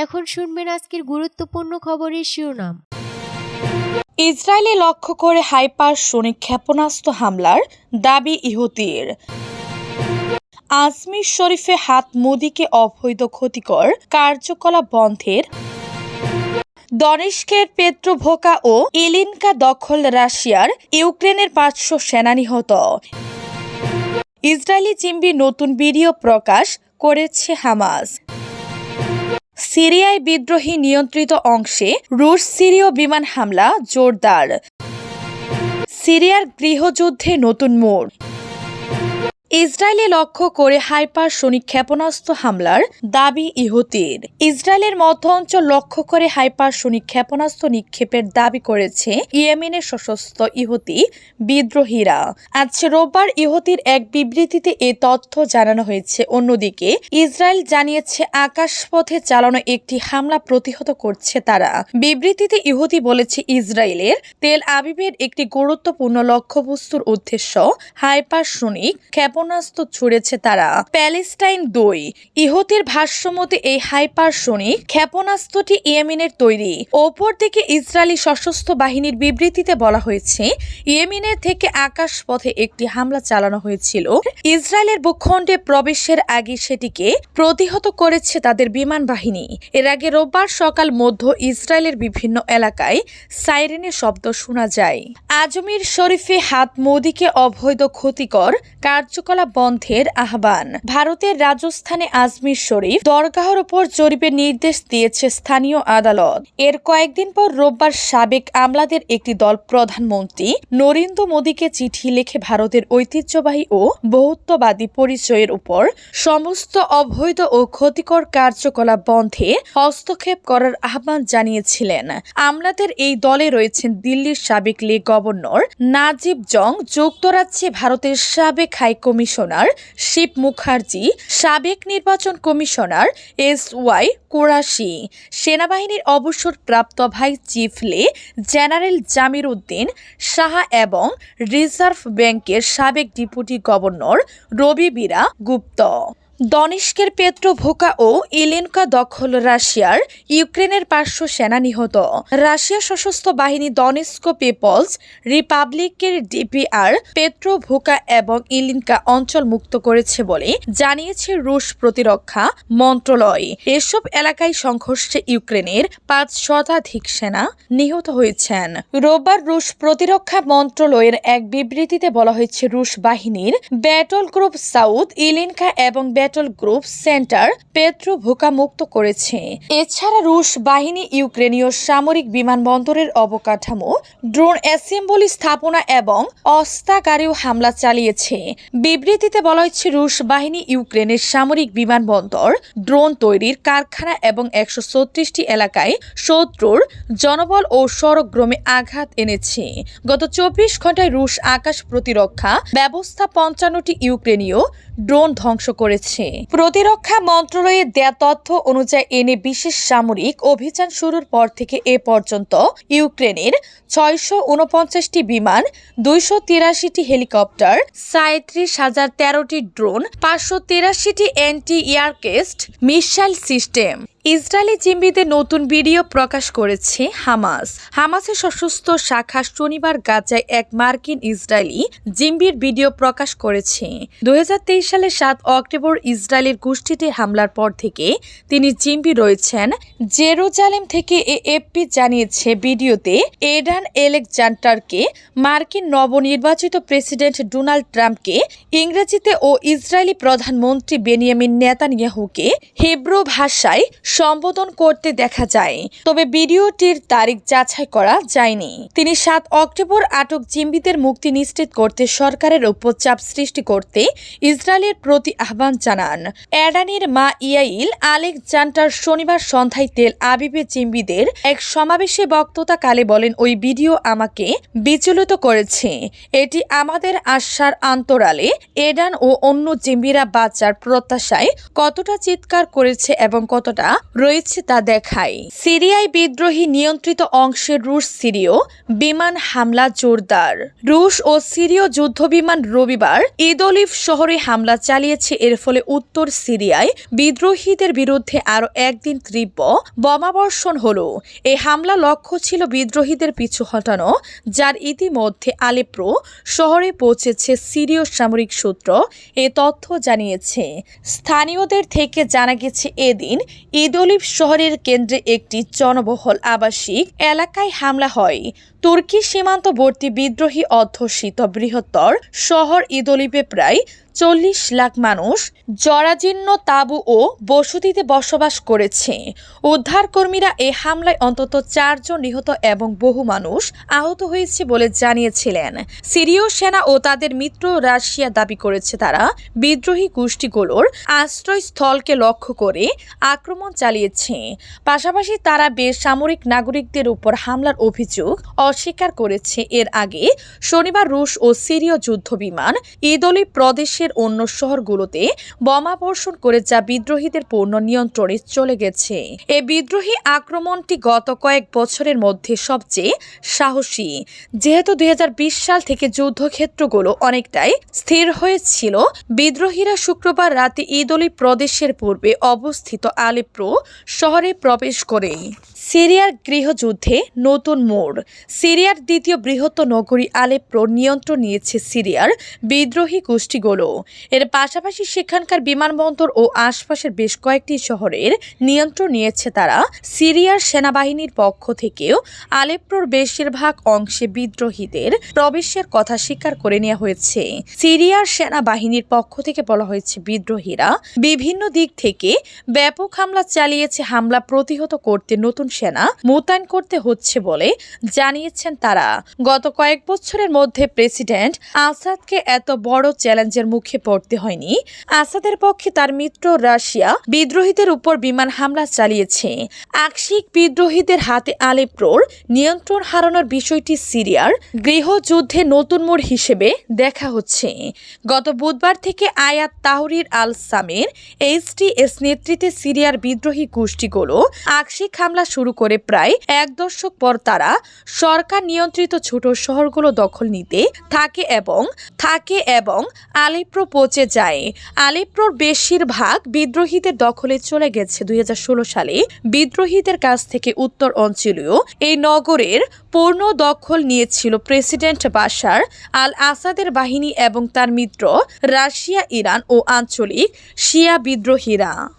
এখন শুনবেন আজকের গুরুত্বপূর্ণ খবরের শিরোনাম। ইসরায়েলে লক্ষ্য করে হাইপার হাইপারসোনিক ক্ষেপণাস্ত্র হামলার দাবি ইহুতির আজমির শরীফে হাত মোদিকে অবৈধ ক্ষতিকর কার্যকলাপ বন্ধের। দনেস্কের পেট্রোভোকা ও ইলিনকা দখল রাশিয়ার ইউক্রেনের পাঁচশো সেনা নিহত। ইসরায়েলি চিম্বি নতুন ভিডিও প্রকাশ করেছে হামাস। সিরিয়ায় বিদ্রোহী নিয়ন্ত্রিত অংশে রুশ সিরীয় বিমান হামলা জোরদার। সিরিয়ার গৃহযুদ্ধে নতুন মোড়। ইসরায়েলে লক্ষ্য করে হাইপারসোনিক ক্ষেপণাস্ত্র হামলার দাবি ইহুতির ইসরায়েলের মধ্য অঞ্চল লক্ষ্য করে হাইপারসোনিক ক্ষেপণাস্ত্র নিক্ষেপের দাবি করেছে ইয়েমেনের সশস্ত্র ইহুতি বিদ্রোহীরা। আজ রোববার ইহুতির এক বিবৃতিতে এ তথ্য জানানো হয়েছে। অন্যদিকে, ইসরায়েল জানিয়েছে, আকাশপথে চালানো একটি হামলা প্রতিহত করছে তারা। বিবৃতিতে ইহুতি বলেছে, ইসরায়েলের তেল আবিবের একটি গুরুত্বপূর্ণ লক্ষ্যবস্তুর উদ্দেশ্য হাইপারসোনিক ক্ষেপণাস্ত্র ছুড়েছে তারা। প্যালেস্টাইন দুই ইহুতির ভাষ্যমতে এই হাইপারসোনিক ক্ষেপণাস্ত্রটি ইয়েমেনের তৈরি। ওপর থেকে ইসরায়েলি সশস্ত্র বাহিনীর বিবৃতিতে বলা হয়েছে, ইয়েমেনের থেকে আকাশপথে একটি হামলা চালানো হয়েছিল। ইসরায়েলের ভূখণ্ডে প্রবেশের আগে সেটিকে প্রতিহত করেছে তাদের বিমান বাহিনী। এর আগে রোববার সকাল মধ্য ইসরায়েলের বিভিন্ন এলাকায় সাইরেনের শব্দ শোনা যায়। আজমির শরীফে হাত মোদিকে অবৈধ ক্ষতিকর কার্যকলাপ বন্ধের আহ্বান। ভারতের রাজস্থানে আজমির শরীফ দরগাহর ওপর জরিপের নির্দেশ দিয়েছে স্থানীয় আদালত। এর কয়েকদিন পর রোববার সাবেক আমলাদের একটি দল প্রধানমন্ত্রী নরেন্দ্র মোদীকে চিঠি লিখে ভারতের ঐতিহ্যবাহী ও বহুত্ববাদী পরিচয়ের উপর সমস্ত অবৈধ ও ক্ষতিকর কার্যকলাপ বন্ধে হস্তক্ষেপ করার আহ্বান জানিয়েছিলেন। আমলাদের এই দলে রয়েছেন দিল্লির সাবেক লে গভর্নর নাজিব জং যুক্তরাজ্যে ভারতের সাবেক হাই কমিশনার শিব মুখার্জি, সাবেক নির্বাচন কমিশনার এস ওয়াই কুরাশি, সেনাবাহিনীর অবসরপ্রাপ্ত ভাই চিফ লে, জেনারেল জামির উদ্দিন সাহা এবং রিজার্ভ ব্যাংকের সাবেক ডেপুটি গভর্নর রবি বীরা গুপ্ত। দনিস্কের পেট্রোভোকা ও ইলেনকা দখল রাশিয়ার ইউক্রেনের পার্শ্ব সেনা নিহত। রাশিয়া সশস্ত্র বাহিনী দনেস্ক পিপলস রিপাবলিকের ডিপিআর পেট্রোভোকা এবং ইলিনকা অঞ্চল মুক্ত করেছে বলে জানিয়েছে রুশ প্রতিরক্ষা মন্ত্রণালয়। এসব এলাকায় সংঘর্ষে ইউক্রেনের পাঁচ শতাধিক সেনা নিহত হয়েছেন। রোববার রুশ প্রতিরক্ষা মন্ত্রণালয়ের এক বিবৃতিতে বলা হয়েছে, রুশ বাহিনীর ব্যাটল গ্রুপ সাউথ, ইলিনকা এবং ব্যাটল গ্রুপ সেন্টার পেট্রো মুক্ত করেছে। এছাড়া রুশ বাহিনী ইউক্রেনীয় সামরিক বিমানবন্দরের অবকাঠামো, ড্রোন অ্যাসেম্বলি স্থাপনা এবং অস্ত্রাগারেও হামলা চালিয়েছে। বিবৃতিতে বলা হয়েছে রুশ বাহিনী ইউক্রেনের সামরিক বিমানবন্দর, ড্রোন তৈরির কারখানা এবং একশো ছত্রিশটি এলাকায় শত্রুর জনবল ও সড়কগ্রমে আঘাত এনেছে। গত চব্বিশ ঘন্টায় রুশ আকাশ প্রতিরক্ষা ব্যবস্থা পঞ্চান্নটি ইউক্রেনীয় ড্রোন ধ্বংস করেছে। প্রতিরক্ষা মন্ত্রণালয়ের দেয়া তথ্য অনুযায়ী এনে বিশেষ সামরিক অভিযান শুরুর পর থেকে এ পর্যন্ত ইউক্রেনের ছয়শো উনপঞ্চাশটি বিমান, দুইশো তিরাশিটি হেলিকপ্টার, সাঁত্রিশ হাজার তেরোটি ড্রোন, পাঁচশো তিরাশিটি anti aircraft missile system. Israeli জিম্বিতে নতুন ভিডিও প্রকাশ করেছে হামাস। হামাসের সশস্ত্র শাখা শনিবার গাজায় এক মার্কিন ইসরায়েলি জিম্বির ভিডিও প্রকাশ করেছে। দু সালের সাত অক্টোবর ইসরায়েলের গোষ্ঠীতে হামলার পর থেকে তিনি জিম্বি রয়েছেন। জেরুজালেম থেকে এএফপি জানিয়েছে ভিডিওতে এডান এলেকজান্ডারকে মার্কিন নবনির্বাচিত প্রেসিডেন্ট ডোনাল্ড ট্রাম্পকে ইংরেজিতে ও ইসরায়েলি প্রধানমন্ত্রী বেনিয়ামিন নেতানিয়াহুকে হিব্রু ভাষায় সম্বোধন করতে দেখা যায়, তবে ভিডিওটির তারিখ যাচাই করা যায়নি। তিনি সাত অক্টোবর আটক জিম্বিদের মুক্তি নিশ্চিত করতে সরকারের উপর চাপ সৃষ্টি করতে ইসরায়েলের প্রতি আহ্বান জানান। অ্যাডানির মা ইয়াইল আলেকজান্ডার শনিবার সন্ধ্যায় তেল আবিবে জিম্বিদের এক সমাবেশে বক্তৃতাকালে বলেন, ওই ভিডিও আমাকে বিচলিত করেছে। এটি আমাদের আশার আন্তরালে এডান ও অন্য জিম্বিরা বাচ্চার প্রত্যাশায় কতটা চিৎকার করেছে এবং কতটা রয়েছে তা দেখায়। সিরিয়ায় বিদ্রোহী নিয়ন্ত্রিত অংশের রুশ সিরীয় বিমান হামলা জোরদার। রুশ ও সিরীয় যুদ্ধবিমান রবিবার ইদলিভ শহরে হামলা চালিয়েছে, এর ফলে উত্তর সিরিয়ায় বিদ্রোহীদের বিরুদ্ধে আরও একদিন তীব্র বোমাবর্ষণ হল। এই হামলা লক্ষ্য ছিল বিদ্রোহীদের পিছু হটানো, যার ইতিমধ্যে আলেপ্রো শহরে পৌঁছেছে সিরীয় সামরিক সূত্র। এ তথ্য জানিয়েছে। স্থানীয়দের থেকে জানা গেছে, এদিন ইদলিভ শহরের কেন্দ্রে একটি জনবহল আবাসিক এলাকায় হামলা হয়। তুর্কি সীমান্তবর্তী বিদ্রোহী অধ্যুষিত বৃহত্তর শহর ইদলিপে প্রায় চল্লিশ লাখ মানুষ জরাজীর্ণ তাঁবু ও বসতিতে বসবাস করেছে। উদ্ধারকর্মীরা এ হামলায় অন্তত চারজন নিহত এবং বহু মানুষ আহত হয়েছে বলে জানিয়েছিলেন। সিরীয় সেনা ও তাদের মিত্র রাশিয়া দাবি করেছে তারা বিদ্রোহী গোষ্ঠীগুলোর আশ্রয়স্থলকে লক্ষ্য করে আক্রমণ চালিয়েছে। পাশাপাশি তারা বেসামরিক নাগরিকদের উপর হামলার অভিযোগ অস্বীকার করেছে। এর আগে শনিবার রুশ ও সিরীয় যুদ্ধ বিমান ইদলি প্রদেশের অন্য শহরগুলোতে বোমাবর্ষণ করে যা বিদ্রোহীদের পূর্ণ নিয়ন্ত্রণে চলে গেছে। এই বিদ্রোহী আক্রমণটি গত কয়েক বছরের মধ্যে সবচেয়ে সাহসী। যেহেতু দুই হাজার বিশ সাল থেকে যুদ্ধক্ষেত্রগুলো অনেকটাই স্থির হয়েছিল, বিদ্রোহীরা শুক্রবার রাতে ইদলি প্রদেশের পূর্বে অবস্থিত আলেপ্রো শহরে প্রবেশ করে। সিরিয়ার গৃহযুদ্ধে নতুন মোড়। সিরিয়ার দ্বিতীয় বৃহত্তর নগরী আলেপ্রো নিয়ন্ত্রণ নিয়েছে সিরিয়ার বিদ্রোহী গোষ্ঠীগুলো। এর পাশাপাশি সেখানকার বিমানবন্দর ও আশপাশের বেশ কয়েকটি শহরের নিয়ন্ত্রণ নিয়েছে তারা। সিরিয়ার সেনাবাহিনীর পক্ষ থেকেও আলেপ্রোর বেশিরভাগ অংশে বিদ্রোহীদের প্রবেশের কথা স্বীকার করে নেওয়া হয়েছে। সিরিয়ার সেনাবাহিনীর পক্ষ থেকে বলা হয়েছে, বিদ্রোহীরা বিভিন্ন দিক থেকে ব্যাপক হামলা চালিয়েছে, হামলা প্রতিহত করতে নতুন সেনা মোতায়েন করতে হচ্ছে বলে জানিয়েছেন তারা। গত কয়েক বছরের মধ্যে প্রেসিডেন্ট আসাদকে এত বড় চ্যালেঞ্জের মুখে পড়তে হয়নি। আসাদের পক্ষে তার মিত্র রাশিয়া বিদ্রোহীদের উপর বিমান হামলা চালিয়েছে। আকস্মিক বিদ্রোহীদের হাতে আলেপ্রোর নিয়ন্ত্রণ হারানোর বিষয়টি সিরিয়ার গৃহযুদ্ধে নতুন মোড় হিসেবে দেখা হচ্ছে। গত বুধবার থেকে আয়াত তাহরির আল সামের, এইচটিএস নেতৃত্বে সিরিয়ার বিদ্রোহী গোষ্ঠীগুলো আকস্মিক হামলা শুরু করে প্রায় এক দশক পর তারা সরকার নিয়ন্ত্রিত ছোট শহরগুলো দখল নিতে থাকে এবং থাকে এবং আলিপ্রো পৌঁছে যায়। আলিপ্রোর বেশিরভাগ বিদ্রোহীদের দখলে চলে গেছে দুই হাজার ষোলো সালে। বিদ্রোহীদের কাছ থেকে উত্তর অঞ্চলীয় এই নগরের পূর্ণ দখল নিয়েছিল প্রেসিডেন্ট বাশার আল আসাদের বাহিনী এবং তার মিত্র রাশিয়া, ইরান ও আঞ্চলিক শিয়া বিদ্রোহীরা।